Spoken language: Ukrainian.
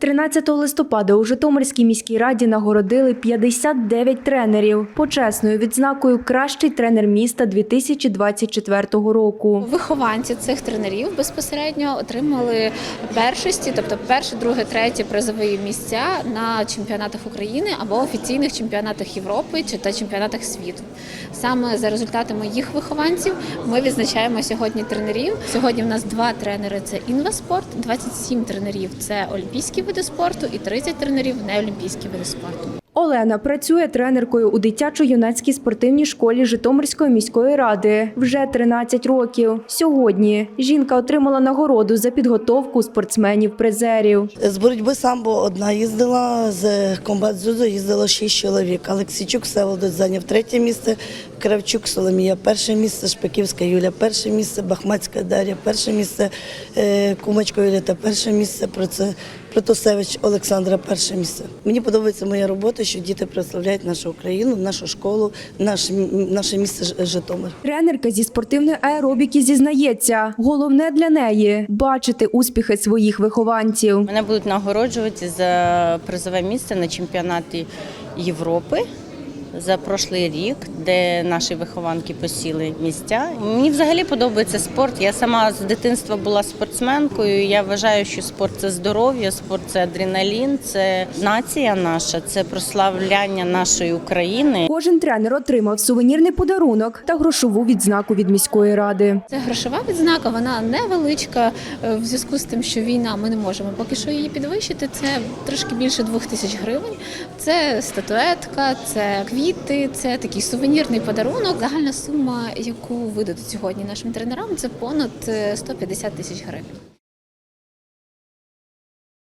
13 листопада у Житомирській міській раді нагородили 59 тренерів почесною відзнакою Кращий тренер міста 2024 року. Вихованці цих тренерів безпосередньо отримали першості, тобто перше, друге, третє призові місця на чемпіонатах України або офіційних чемпіонатах Європи чи та чемпіонатах світу. Саме за результатами їх вихованців ми відзначаємо сьогодні тренерів. Сьогодні в нас два тренери: це інваспорт, 27 тренерів це олімпійські види спорту і 30 тренерів неолімпійські види спорту. Олена працює тренеркою у дитячо-юнацькій спортивній школі Житомирської міської ради вже 13 років. Сьогодні жінка отримала нагороду за підготовку спортсменів-призерів. З боротьби самбо одна їздила, з комбат дзюдо їздило шість чоловік. Олексійчук Всеволодець зайняв третє місце, Кравчук Соломія перше місце, Шпиківська Юля перше місце, Бахмацька Дар'я перше місце, е, Кумачко Юліта перше місце, Проце- Протосевич Олександра перше місце. Мені подобається моя робота, що діти представляють нашу Україну, нашу школу, наш, наше місце Ж- Житомир. Тренерка зі спортивної аеробіки зізнається, головне для неї бачити успіхи своїх вихованців. Мене будуть нагороджувати за призове місце на чемпіонаті Європи за прошлий рік, де наші вихованки посіли місця. Мені взагалі подобається спорт. Я сама з дитинства була спортсменкою. Я вважаю, що спорт це здоров'я, спорт це адреналін, це нація наша, це прославляння нашої України. Кожен тренер отримав сувенірний подарунок та грошову відзнаку від міської ради. Це грошова відзнака, вона невеличка е, в зв'язку з тим, що війна ми не можемо поки що її підвищити. Це трошки більше двох тисяч гривень. Це статуетка, це квіти, це такий сувенірний подарунок. Загальна сума, яку видадуть сьогодні нашим тренерам, це понад е, 150 тисяч гривень.